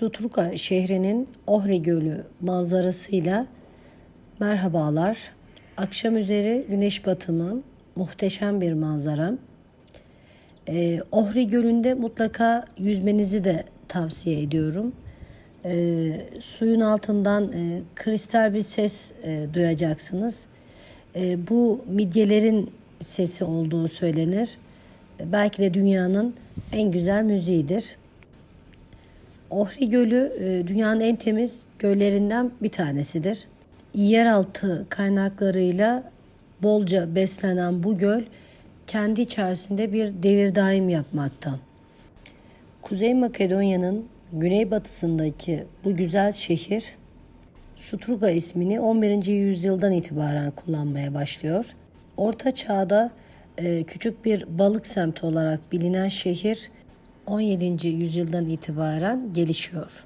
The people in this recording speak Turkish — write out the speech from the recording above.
Sutruka şehrinin Ohri Gölü manzarasıyla merhabalar. Akşam üzeri güneş batımı muhteşem bir manzara. Ee, Ohri Gölü'nde mutlaka yüzmenizi de tavsiye ediyorum. Ee, suyun altından e, kristal bir ses e, duyacaksınız. E, bu midyelerin sesi olduğu söylenir. E, belki de dünyanın en güzel müziğidir. Ohri Gölü e, dünyanın en temiz göllerinden bir tanesidir. Yeraltı kaynaklarıyla bolca beslenen bu göl kendi içerisinde bir devir daim yapmakta. Kuzey Makedonya'nın güneybatısındaki bu güzel şehir Sutruga ismini 11. yüzyıldan itibaren kullanmaya başlıyor. Orta Çağ'da e, küçük bir balık semti olarak bilinen şehir 17. yüzyıldan itibaren gelişiyor.